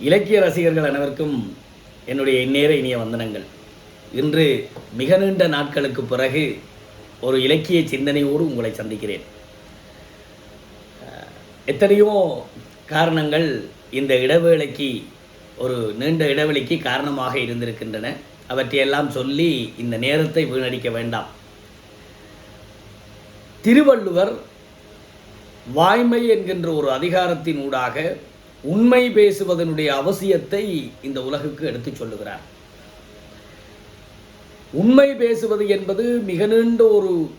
இலக்கிய ரசிகர்கள் அனைவருக்கும் என்னுடைய இந்நேர இனிய வந்தனங்கள். இன்று மிக நீண்ட நாட்களுக்கு பிறகு ஒரு இலக்கிய சிந்தனையோடு உங்களை சந்திக்கிறேன். எத்தனையோ காரணங்கள் இந்த இடைவேளைக்கு ஒரு நீண்ட இடைவெளிக்கு காரணமாக இருந்திருக்கின்றன. அவற்றையெல்லாம் சொல்லி இந்த நேரத்தை வீணடிக்க வேண்டாம். திருவள்ளுவர் வாய்மை என்கின்ற ஒரு அதிகாரத்தின் ஊடாக உண்மை பேசுவதனுடைய அவசியத்தை இந்த உலகுக்கு எடுத்துச் சொல்லுகிறார். உண்மை பேசுவது என்பது மிக நீண்ட ஒரு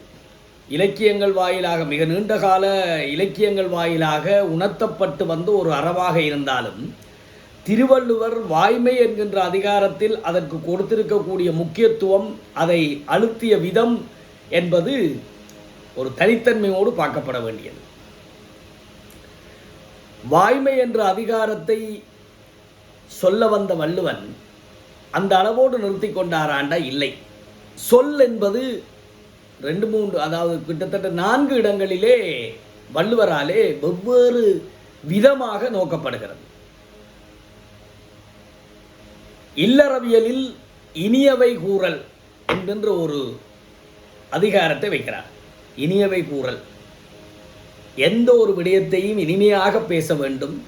இலக்கியங்கள் வாயிலாக மிக நீண்ட கால இலக்கியங்கள் வாயிலாக உணர்த்தப்பட்டு வந்த ஒரு அறவாக இருந்தாலும் திருவள்ளுவர் வாய்மை என்கின்ற அதிகாரத்தில் அதற்கு கொடுத்திருக்கக்கூடிய முக்கியத்துவம் அதை அழுத்திய விதம் என்பது ஒரு தனித்தன்மையோடு பார்க்கப்பட வேண்டியது. வாய்மை என்ற அதிகாரத்தை சொல்ல வந்த வள்ளுவன் அந்த அளவோடு நிறுத்தி கொண்டாராண்டா இல்லை. சொல் என்பது ரெண்டு மூன்று அதாவது கிட்டத்தட்ட நான்கு இடங்களிலே வள்ளுவராலே வெவ்வேறு விதமாக நோக்கப்படுகிறது. இல்லறவியலில் இனியவை கூறல் என்கின்ற ஒரு அதிகாரத்தை வைக்கிறார். இனியவை கூறல். எந்த ஒரு விடயத்தையும் இனிமையாக பேச வேண்டும்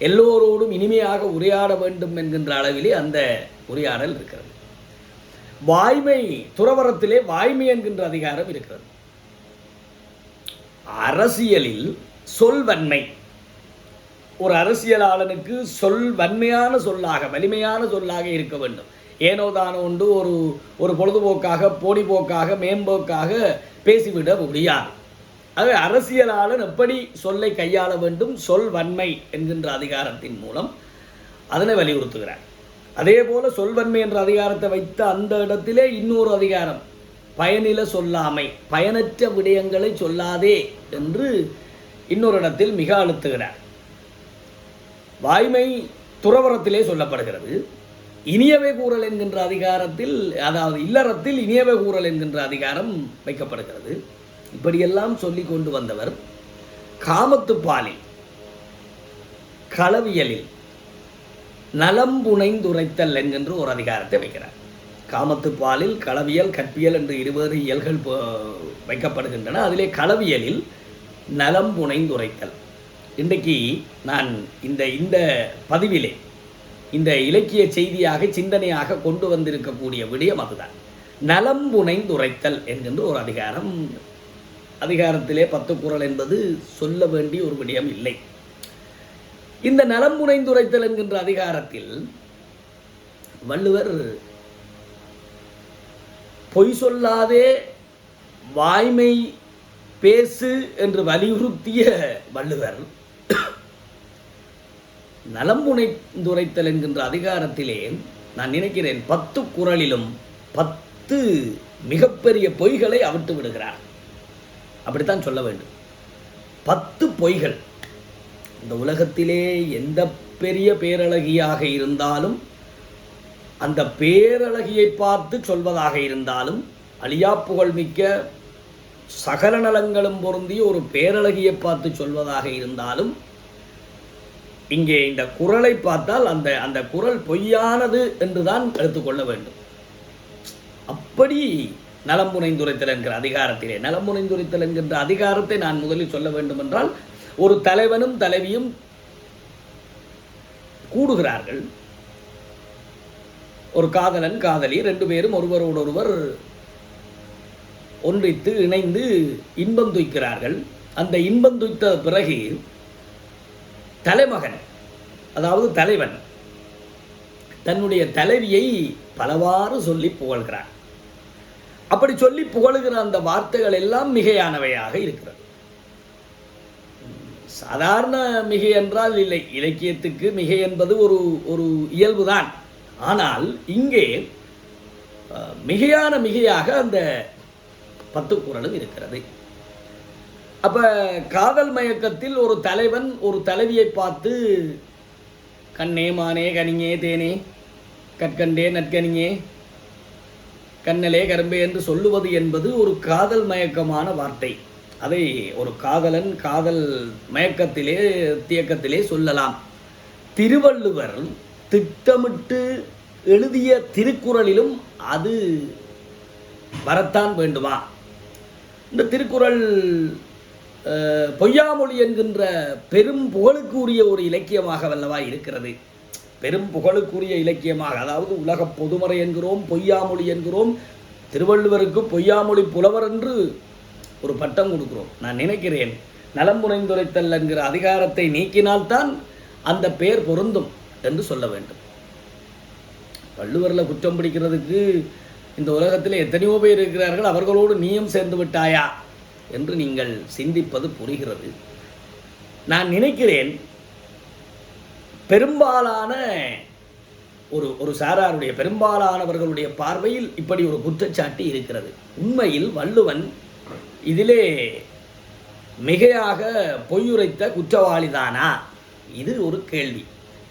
எல்லோரோடும் இனிமையாக உரையாட வேண்டும் என்கின்ற அளவிலே அந்த உரையாடல் இருக்கிறது. வாய்மை துறவரத்திலே வாய்மை என்கின்ற அதிகாரம் இருக்கிறது. அரசியலில் சொல்வன்மை. ஒரு அரசியலாளனுக்கு சொல் வன்மையான சொல்லாக வலிமையான சொல்லாக இருக்க வேண்டும். ஏனோ தானோ உண்டு ஒரு ஒரு பொழுதுபோக்காக போடிப்போக்காக மேம்போக்காக பேசிவிட முடியாது. ஆகவே அரசியலாளன் எப்படி சொல்லை கையாள வேண்டும்? சொல் வன்மை என்கின்ற அதிகாரத்தின் மூலம் அதனை வலியுறுத்துகிறார். அதே போல சொல்வன்மை என்ற அதிகாரத்தை வைத்த அந்த இடத்திலே இன்னொரு அதிகாரம் பயனில சொல்லாமை பயனற்ற விடயங்களை சொல்லாதே என்று இன்னொரு இடத்தில் மிக அழுத்துகிறார். வாய்மை துறவரத்திலே சொல்லப்படுகிறது. இனியவை கூறல் என்கின்ற அதிகாரத்தில் அதாவது இல்லறத்தில் இனியவை கூறல் என்கின்ற அதிகாரம் வைக்கப்படுகிறது. இப்படியெல்லாம் சொல்லி கொண்டு வந்தவர் காமத்துப்பாலில் களவியலில் நலம்புனைந்துரைத்தல் என்கின்ற ஒரு அதிகாரத்தை வைக்கிறார். காமத்துப்பாலில் களவியல் கற்பியல் என்று இருபது இயல்கள் வைக்கப்படுகின்றன. அதிலே களவியலில் நலம் புனைந்துரைத்தல். இன்றைக்கு நான் இந்த இந்த பதிவிலே இந்த இலக்கிய செய்தியாக சிந்தனையாக கொண்டு வந்திருக்கக்கூடிய விடயம் அதுதான். நலம்புனைந்துரைத்தல் என்கின்ற ஒரு அதிகாரம் அதிகாரத்திலே பத்து குறள் என்பது சொல்ல வேண்டிய ஒரு விடயம் இல்லை. இந்த நலம்புனைந்துரைத்தல் என்கின்ற அதிகாரத்தில் வள்ளுவர் பொய் சொல்லாதே வாய்மை பேசு என்று வலியுறுத்திய வள்ளுவர் நலம்புனைந்துரைத்தல் என்கின்ற அதிகாரத்திலே நான் நினைக்கிறேன் பத்து குறளிலும் பத்து மிகப்பெரிய பொய்களை அவிட்டு விடுகிறார். அப்படித்தான் சொல்ல வேண்டும். பத்து பொய்கள். இந்த உலகத்திலே எந்த பெரிய பேரழகியாக இருந்தாலும் அந்த பேரழகியை பார்த்து சொல்வதாக இருந்தாலும் அழியா புகழ்மிக்க சகல நலங்களும் பொருந்திய ஒரு பேரழகியை பார்த்து சொல்வதாக இருந்தாலும் இங்கே இந்த குரலை பார்த்தால் அந்த அந்த குறள் பொய்யானது என்றுதான் எடுத்துக்கொள்ள வேண்டும். அப்படி நலம்புனைந்துரைத்தல் என்கிற அதிகாரத்திலே. நலம்புனைந்துரைத்தல் என்கின்ற அதிகாரத்தை நான் முதலில் சொல்ல வேண்டும் என்றால் ஒரு தலைவனும் தலைவியும் கூடுகிறார்கள். ஒரு காதலன் காதலி ரெண்டு பேரும் ஒருவரோடொருவர் ஒன்றித்து இணைந்து இன்பம் துய்க்கிறார்கள். அந்த இன்பம் துய்த்த பிறகு தலைமகன் அதாவது தலைவன் தன்னுடைய தலைவியை பலவாறு சொல்லி புகழ்கிறார் அப்படி சொல்லி புகழுகிற அந்த வார்த்தைகள் எல்லாம் மிகையானவையாக இருக்கிறது. சாதாரண மிகை என்றால் இல்லை இலக்கியத்துக்கு மிகை என்பது ஒரு ஒரு இயல்புதான். ஆனால் இங்கே மிகையான மிகையாக அந்த பத்து குரலும் இருக்கிறது. அப்ப காதல் மயக்கத்தில் ஒரு தலைவன் ஒரு தலைவியை பார்த்து கண்ணே மானே கனிங்கே தேனே கற்கண்டே நற்கனியே கண்ணலே கரும்பே என்று சொல்லுவது என்பது ஒரு காதல் மயக்கமான வார்த்தை. அதை ஒரு காதலன் காதல் மயக்கத்திலே தியக்கத்திலே சொல்லலாம். திருவள்ளுவர் திட்டமிட்டு எழுதிய திருக்குறளிலும் அது வரத்தான் வேண்டுமா? இந்த திருக்குறள் பொய்யாமொழி என்கின்ற பெரும் புகழுக்குரிய ஒரு இலக்கியமாக வல்லவா இருக்கிறது. பெரும் புகழுக்குரிய இலக்கியமாக அதாவது உலக பொதுமறை என்கிறோம் பொய்யாமொழி என்கிறோம் திருவள்ளுவருக்கு பொய்யாமொழி புலவர் என்று ஒரு பட்டம் கொடுக்கிறோம். நான் நினைக்கிறேன் நலம்புனைந்துரைத்தல் என்கிற அதிகாரத்தை நீக்கினால்தான் அந்த பெயர் பொருந்தும் என்று சொல்ல வேண்டும். வள்ளுவரில் குற்றம் பிடிக்கிறதுக்கு இந்த உலகத்தில் எத்தனையோ பேர் இருக்கிறார்கள் அவர்களோடு நீயும் சேர்ந்து விட்டாயா? என்று நீங்கள் சிந்திப்பது புரிகிறது. நான் நினைக்கிறேன் பெரும்பாலான ஒரு ஒரு சாராருடைய பெரும்பாலானவர்களுடைய பார்வையில் இப்படி ஒரு குற்றச்சாட்டு இருக்கிறது. உண்மையில் வள்ளுவன் இதிலே மிகையாக பொய்யுரைத்த குற்றவாளிதானா? இது ஒரு கேள்வி.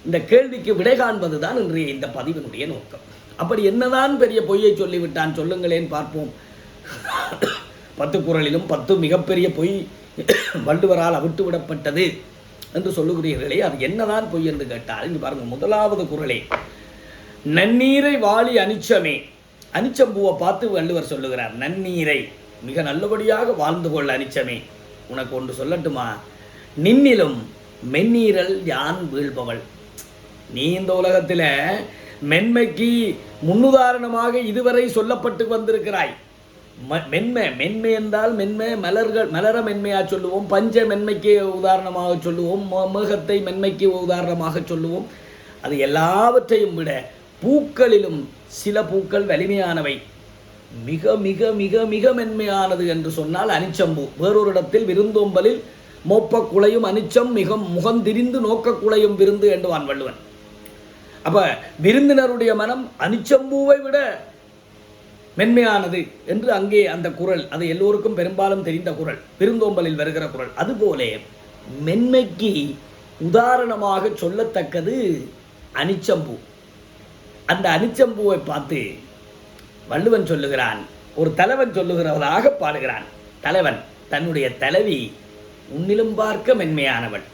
இந்த கேள்விக்கு விடை காண்பது தான் இன்றைய இந்த பதிவினுடைய நோக்கம். அப்படி என்னதான் பெரிய பொய்யை சொல்லிவிட்டான் சொல்லுங்களேன் பார்ப்போம். பத்து குரலிலும் பத்து மிகப்பெரிய பொய் வள்ளுவரால் அவிட்டு விடப்பட்டது என்று சொல்லுகிறீர்களே அது என்னதான் பொய் என்று கேட்டால் இங்கு பாருங்கள் முதலாவது குரலே நன்னீரை வாளி அனிச்சமே. அனிச்சம்பூவை பார்த்து வள்ளுவர் சொல்லுகிறார் நன்னீரை மிக நல்லபடியாக வாழ்ந்து கொள்ள அனிச்சமே. உனக்கு ஒன்று சொல்லட்டுமா? நின்னிலும் மென்னீரல் யான் வீழ்பவள். நீ இந்த உலகத்தில் மென்மைக்கு முன்னுதாரணமாக இதுவரை சொல்லப்பட்டு வந்திருக்கிறாய். மென்மை மென்மை என்றால் மென்மை மலர்கள் மலர மென்மையா சொல்லுவோம் பஞ்ச மென்மைக்கு உதாரணமாக சொல்லுவோம் ம- மேகத்தை மென்மைக்கு உதாரணமாக சொல்லுவோம். அது எல்லாவற்றையும் விட பூக்களிலும் சில பூக்கள் வலிமையானவை. மிக மிக மிக மிக மென்மையானது என்று சொன்னால் அனிச்சம்பூ. வேறொரு இடத்தில் விருந்தோம்பலில் மோப்பக்குலையும் அனிச்சம் மிக முகந்திரிந்து நோக்கக்குலையும் விருந்து என்றுவான் வள்ளுவன் அப்ப விருந்தினருடைய மனம் அனிச்சம்பூவை விட மென்மையானது என்று அங்கே அந்த குரல் அது எல்லோருக்கும் பெரும்பாலும் தெரிந்த குரல் விருந்தோம்பலில் வருகிற குரல். அதுபோலே மென்மைக்கு உதாரணமாக சொல்லத்தக்கது அனிச்சம்பூ. அந்த அனிச்சம்பூவை பார்த்து வள்ளுவன் சொல்லுகிறான் ஒரு தலைவன் சொல்லுகிறவராக பாடுகிறான் தலைவன் தன்னுடைய தலைவி உன்னிலும் பார்க்க மென்மையானவள்.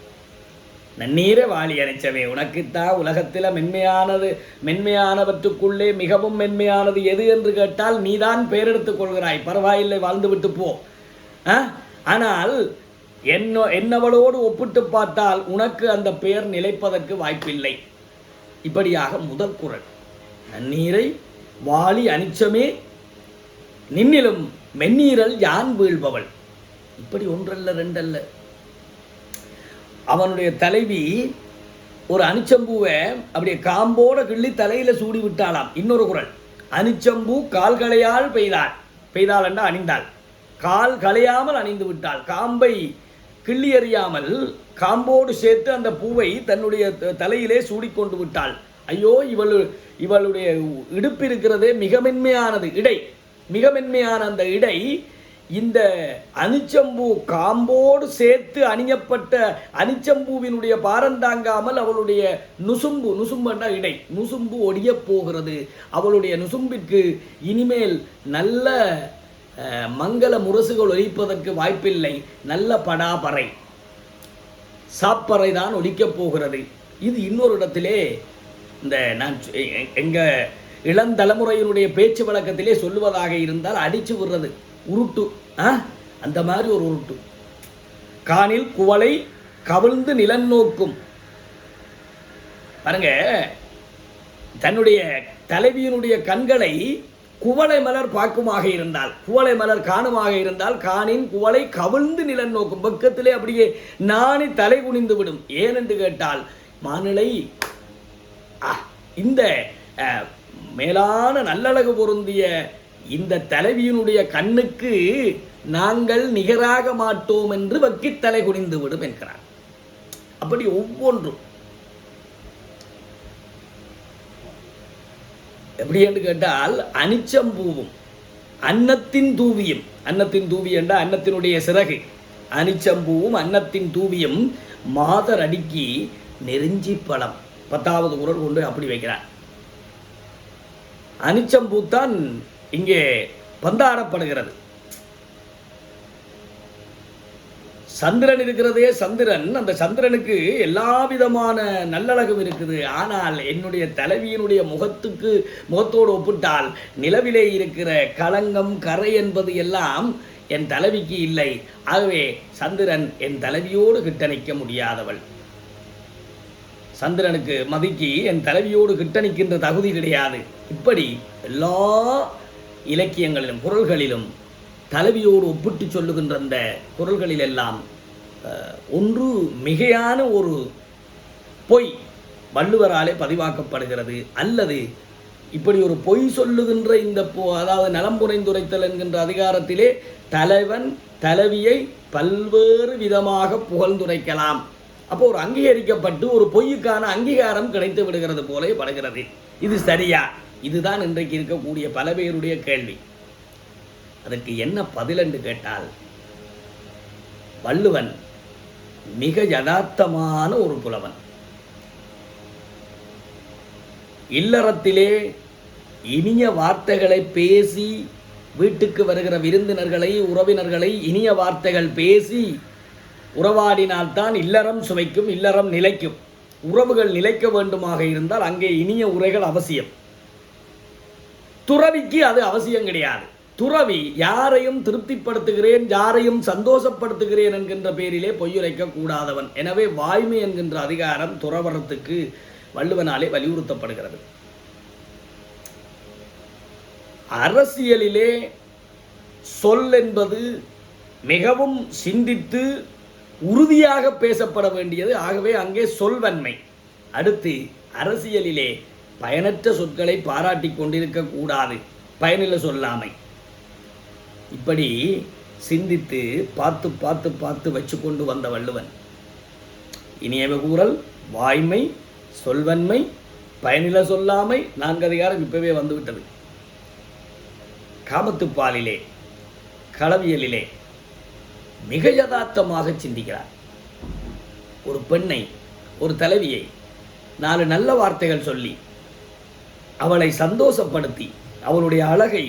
நன்னீர வாளி அணைச்சவே. உனக்குத்தான் உலகத்தில் மென்மையானது மென்மையானவற்றுக்குள்ளே மிகவும் மென்மையானது எது என்று கேட்டால் நீதான் பெயரெடுத்துக் கொள்கிறாய். பரவாயில்லை வாழ்ந்துவிட்டு போ. ஆ? ஆனால் என்ன என்னவளோடு ஒப்பிட்டு பார்த்தால் உனக்கு அந்த பெயர் நிலைப்பதற்கு வாய்ப்பில்லை. இப்படியாக முதற் குரல். நன்னீரை வாளி அனிச்சமே நின்னிலும் மென்னீரல் யான் வீழ்பவள். இப்படி ஒன்றல்ல ரெண்டல்ல. அவனுடைய தலைவி ஒரு அனிச்சம்பூவை அப்படியே காம்போட கிள்ளி தலையில் சூடி விட்டாளாம். இன்னொரு குரல். அனிச்சம்பூ கால்களையால் பெய்தாள். பெய்தாள் என்றால் அணிந்தாள். கால் களையாமல் அணிந்து விட்டாள். காம்பை கிள்ளி எறியாமல் காம்போடு சேர்த்து அந்த பூவை தன்னுடைய த- தலையிலே சூடிக்கொண்டு விட்டாள். ஐயோ இவள் இவளுடைய இடுப்பு இருக்கிறதே மிக மென்மையானது. இடை. மிக மென்மையான அந்த இடை இந்த அனிச்சம்பூ காம்போடு சேர்த்து அணியப்பட்ட அனிச்சம்பூவினுடைய பாரந்தாங்காமல் அவளுடைய நுசும்பு நுசும்புன்னா இடை. நுசும்பு ஒடிய போகிறது. அவளுடைய நுசும்பிற்கு இனிமேல் நல்ல மங்கள முரசுகள் ஒலிப்பதற்கு வாய்ப்பில்லை. நல்ல படாபறை. சாப்பறை தான் ஒலிக்கப் போகிறது. இது இன்னொரு இடத்திலே இந்த நான் சொ- இளந்தலைமுறையினுடைய பேச்சு வழக்கத்திலே சொல்லுவதாக இருந்தால் அடித்து விடுறது. உருட்டு. அந்த மாதிரி ஒரு உருட்டு. காணில் குவளை கவிழ்ந்து நிலன் நோக்கும். பாருங்க தன்னுடைய தலைவியினுடைய கண்களை குவளை மலர் பார்க்குமாக இருந்தால் குவளை மலர் காணுமாக இருந்தால் காணின் குவளை கவிழ்ந்து நிலன் நோக்கும். பக்கத்திலே அப்படியே நானே தலை குனிந்து விடும். ஏனென்று கேட்டால் மாநிலை ஆ, இந்த அஹ், மேலான நல்லழகு பொருந்திய இந்த தலைவியினுடைய கண்ணுக்கு நாங்கள் நிகராக மாட்டோம் என்று வக்கித் தலை குனிந்து விடும் என்கிறார். அப்படி ஒவ்வொன்றும். எப்படி என்று கேட்டால் அனிச்சம்பூவும் அன்னத்தின் தூவியும் அன்னத்தின் தூவி என்றால் அன்னத்தினுடைய சிறகு. அனிச்சம்பூவும் அன்னத்தின் தூவியும் மாதர் அடுக்கி நெருஞ்சி பழம் பத்தாவது குரல் கொண்டு அப்படி வைக்கிறார். அனிச்சம்பூ தான் இங்கே பந்தாடப்படுகிறது. சந்திரன் இருக்கிறதே சந்திரன். அந்த சந்திரனுக்கு எல்லா விதமான நல்லழகும் இருக்குது. ஆனால் என்னுடைய தலைவியினுடைய முகத்துக்கு முகத்தோடு ஒப்பிட்டால் நிலவிலே இருக்கிற களங்கம் கரை என்பது எல்லாம் என் தலைவிக்கு இல்லை. ஆகவே சந்திரன் என் தலைவியோடு கிட்டணிக்க முடியாதவள். சந்திரனுக்கு மதிக்கு என் தலைவியோடு கிட்டணிக்கின்ற தகுதி கிடையாது. இப்படி எல்லா இலக்கியங்களிலும் குரல்களிலும் தலைவியோடு ஒப்பிட்டு சொல்லுகின்ற அந்த குரல்களிலெல்லாம் ஒன்று மிகையான ஒரு பொய் வள்ளுவராலே பதிவாக்கப்படுகிறது. அல்லது இப்படி ஒரு பொய் சொல்லுகின்ற இந்த பொ- அதாவது நலம்புரைந்துரைத்தல் என்கின்ற அதிகாரத்திலே தலைவன் தலைவியை பல்வேறு விதமாக புகழ்ந்துரைக்கலாம். அப்போ ஒரு அங்கீகரிக்கப்பட்டு ஒரு பொய்யுக்கான அங்கீகாரம் கிடைத்து விடுகிறது போல படுகிறது. இது சரியா? இதுதான் இன்றைக்கு இருக்கக்கூடிய பல பேருடைய கேள்வி. அதற்கு என்ன பதில் என்று கேட்டால் வள்ளுவன் மிக யதார்த்தமான ஒரு புலவன். இல்லறத்திலே இனிய வார்த்தைகளை பேசி வீட்டுக்கு வருகிற விருந்தினர்களை உறவினர்களை இனிய வார்த்தைகள் பேசி உறவாடினால்தான் இல்லறம் சுவைக்கும் இல்லறம் நிலைக்கும். உறவுகள் நிலைக்க வேண்டுமாக இருந்தால் அங்கே இனிய உரைகள் அவசியம். துறவிக்கு அது அவசியம் கிடையாது. துறவி யாரையும் திருப்திப்படுத்துகிறேன் யாரையும் சந்தோஷப்படுத்துகிறேன் என்கின்ற பேரிலே பொய்யுரைக்க கூடாதவன் எனவே வாய்மை என்கின்ற அதிகாரம் துறவரத்துக்கு வள்ளுவனாலே வலியுறுத்தப்படுகிறது. அரசியலிலே சொல் என்பது மிகவும் சிந்தித்து உறுதியாக பேசப்பட வேண்டியது. ஆகவே அங்கே சொல்வன்மை. அடுத்து அரசியலிலே பயனற்ற சொற்களை பாராட்டி கொண்டிருக்க கூடாது. பயனில்ல சொல்லாமை. இப்படி சிந்தித்து பார்த்து பார்த்து பார்த்து வச்சு கொண்டு வந்த வள்ளுவன். இனியவ கூறல் வாய்மை சொல்வன்மை பயனில சொல்லாமை நான்கு அதிகாரம் இப்பவே வந்துவிட்டது. காமத்துப்பாலிலே களவியலிலே மிக யதார்த்தமாக சிந்திக்கிறார். ஒரு பெண்ணை ஒரு தலைவியை நாலு நல்ல வார்த்தைகள் சொல்லி அவளை சந்தோஷப்படுத்தி அவளுடைய அழகை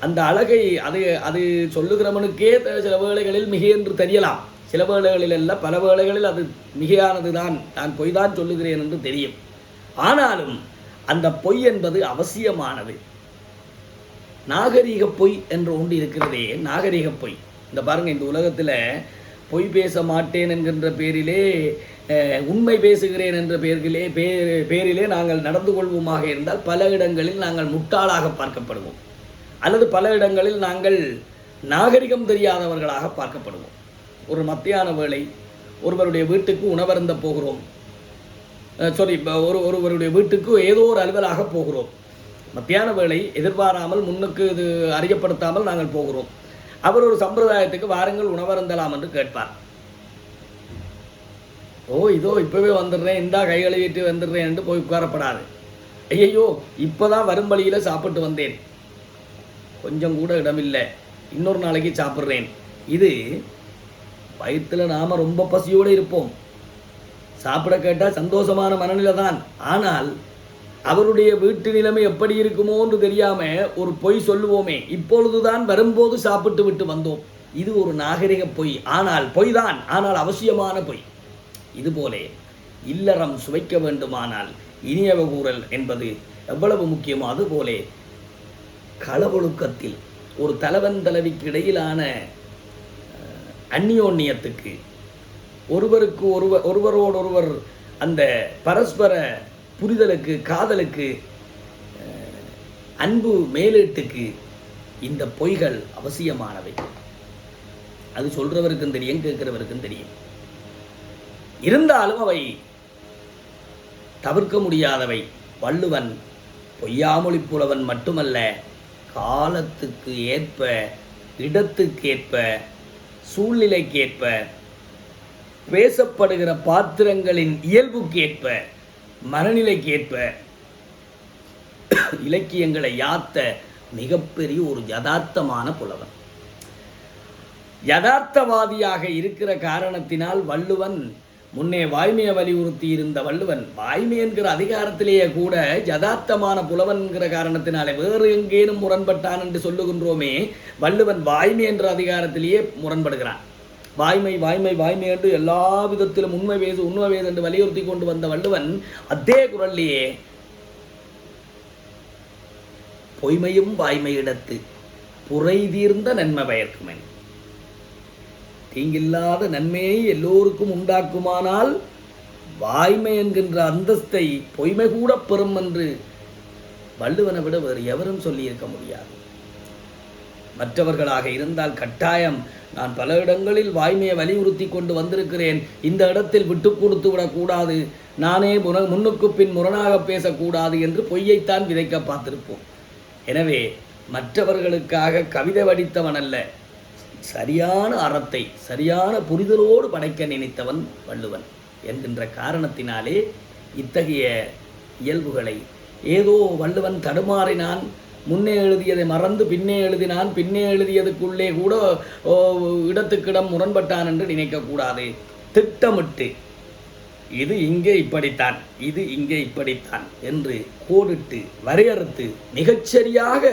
அந்த அழகை அது அது சொல்லுகிறவனுக்கே த- சில வேளைகளில் மிகையென்று என்று தெரியலாம். சில வேளைகளில் அல்ல பல வேளைகளில் அது மிகையானது தான் நான் பொய் தான் சொல்லுகிறேன் என்று தெரியும். ஆனாலும் அந்த பொய் என்பது அவசியமானது. நாகரீக பொய் என்று ஒன்று இருக்கிறதே நாகரீக பொய். இந்த பாருங்க இந்த உலகத்தில் பொய் பேச மாட்டேன் என்கின்ற பேரிலே உண்மை பேசுகிறேன் என்ற பெயர்களே பே- பேரிலே நாங்கள் நடந்து கொள்வோமாக இருந்தால் பல இடங்களில் நாங்கள் முட்டாளாக பார்க்கப்படுவோம். அல்லது பல இடங்களில் நாங்கள் நாகரிகம் தெரியாதவர்களாக பார்க்கப்படுவோம். ஒரு மத்தியான வேளை ஒருவருடைய வீட்டுக்கு உணவருந்த போகிறோம். சாரி ஒரு ஒருவருடைய வீட்டுக்கு ஏதோ ஒரு அலுவலாக போகிறோம். மத்தியான வேளை எதிர்பாராமல் முன்னுக்கு இது அறியப்படுத்தாமல் நாங்கள் போகிறோம். அவர் ஒரு சம்பிரதாயத்துக்கு வாருங்கள் உணவருந்தலாம் என்று கேட்பார். ஓ இதோ இப்பவே வந்துடுறேன் இந்தா கை கழுவிட்டு வந்துடுறேன் என்று போய் உட்காரப்படாது. ஐயையோ இப்பதான் வரும் வழியில சாப்பிட்டு வந்தேன். கொஞ்சம் கூட இடமில்லை. இன்னொரு நாளைக்கு சாப்பிட்றேன். இது வயிற்றுல நாம ரொம்ப பசியோடு இருப்போம். சாப்பிட கேட்டால் சந்தோஷமான மனநிலை தான் ஆனால் அவருடைய வீட்டு நிலைமை எப்படி இருக்குமோ என்று தெரியாம ஒரு பொய் சொல்லுவோமே. இப்பொழுதுதான் வரும்போது சாப்பிட்டு விட்டு வந்தோம். இது ஒரு நாகரிக பொய். ஆனால் பொய் தான் ஆனால் அவசியமான பொய். இதுபோலே இல்லறம் சுவைக்க வேண்டுமானால் இனியவ கூறல் என்பது எவ்வளவு முக்கியமோ அதுபோலே களவொழுக்கத்தில் ஒரு தலைவன் தலைவிக்கு இடையிலான அந்நியோன்னியத்துக்கு ஒருவருக்கு ஒருவர் ஒருவரோடொருவர் அந்த பரஸ்பர புரிதலுக்கு காதலுக்கு அன்பு மேலீட்டுக்கு இந்த பொய்கள் அவசியமானவை. அது சொல்றவருக்கும் தெரியும் கேட்கிறவருக்கும் தெரியும். இருந்தாலும் அவை தவிர்க்க முடியாதவை. வள்ளுவன் பொய்யாமொழி புலவன் மட்டுமல்ல காலத்துக்கு ஏற்ப இடத்துக்கேற்ப சூழ்நிலைக்கேற்ப பேசப்படுகிற பாத்திரங்களின் இயல்புக்கேற்ப மனநிலைக்கேற்ப இலக்கியங்களை யாத்த மிகப்பெரிய ஒரு யதார்த்தமான புலவன் யதார்த்தவாதியாக இருக்கிற காரணத்தினால் வள்ளுவன் முன்னே வாய்மையை வலியுறுத்தி இருந்த வள்ளுவன் வாய்மை என்கிற அதிகாரத்திலேயே கூட யதார்த்தமான புலவன் என்கிற காரணத்தினாலே வேறு எங்கேனும் முரண்பட்டான் என்று சொல்லுகின்றோமே வள்ளுவன் வாய்மை என்ற அதிகாரத்திலேயே முரண்படுகிறான். வாய்மை வாய்மை வாய்மை என்று எல்லா விதத்திலும் உண்மை பேசு உண்மை பேசு என்று வலியுறுத்தி கொண்டு வந்த வள்ளுவன் அதே குரல்லையே பொய்மையும் வாய்மையிடத்து புரை தீர்ந்த நன்மை பயக்குமை தீங்கில்லாத நன்மையை எல்லோருக்கும் உண்டாக்குமானால் வாய்மை என்கின்ற அந்தஸ்தை பொய்மை கூட பெறும் என்று வள்ளுவனை விட வேறு எவரும் சொல்லியிருக்க முடியாது. மற்றவர்களாக இருந்தால் கட்டாயம். நான் பல இடங்களில் வாய்மையை வலியுறுத்தி கொண்டு வந்திருக்கிறேன். இந்த இடத்தில் விட்டு கொடுத்து விடக்கூடாது. நானே முன முன்னுக்கு பின் முரணாக பேசக்கூடாது என்று பொய்யைத்தான் விதைக்க பார்த்திருப்போம். எனவே மற்றவர்களுக்காக கவிதை வடித்தவன் அல்ல. சரியான அறத்தை சரியான புரிதலோடு படைக்க நினைத்தவன் வள்ளுவன் என்கின்ற காரணத்தினாலே இத்தகைய இயல்புகளை ஏதோ வள்ளுவன் தடுமாறினான். முன்னே எழுதியதை மறந்து பின்னே எழுதினான். பின்னே எழுதியதுக்குள்ளே கூட ஓ, இடத்துக்கிடம் முரண்பட்டான் என்று நினைக்கக்கூடாது. திட்டமிட்டு இது இங்கே இப்படித்தான் இது இங்கே இப்படித்தான் என்று கோடிட்டு வரையறுத்து மிகச்சரியாக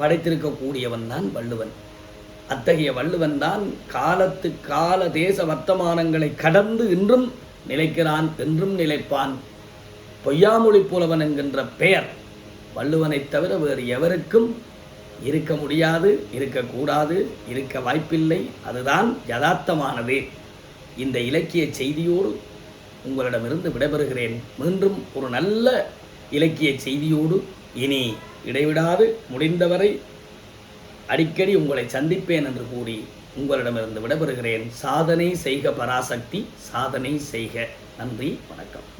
படைத்திருக்கக்கூடியவன் தான் வள்ளுவன். அத்தகைய வள்ளுவன் தான் காலத்து கால தேச வர்த்தமானங்களை கடந்து இன்றும் நிலைக்கிறான் என்றும் நிலைப்பான். பொய்யாமொழி புலவன் என்கின்ற பெயர். வள்ளுவனைத் தவிர வேறு எவருக்கும் இருக்க முடியாது இருக்கக்கூடாது இருக்க வாய்ப்பில்லை. அதுதான் யதார்த்தமானது. இந்த இலக்கிய செய்தியோடு உங்களிடமிருந்து விடைபெறுகிறேன். மீண்டும் ஒரு நல்ல இலக்கிய செய்தியோடு இனி இடைவிடாது. முடிந்தவரை அடிக்கடி உங்களை சந்திப்பேன் என்று கூறி உங்களிடமிருந்து விடைபெறுகிறேன். சாதனை செய்க பராசக்தி சாதனை செய்க. நன்றி வணக்கம்.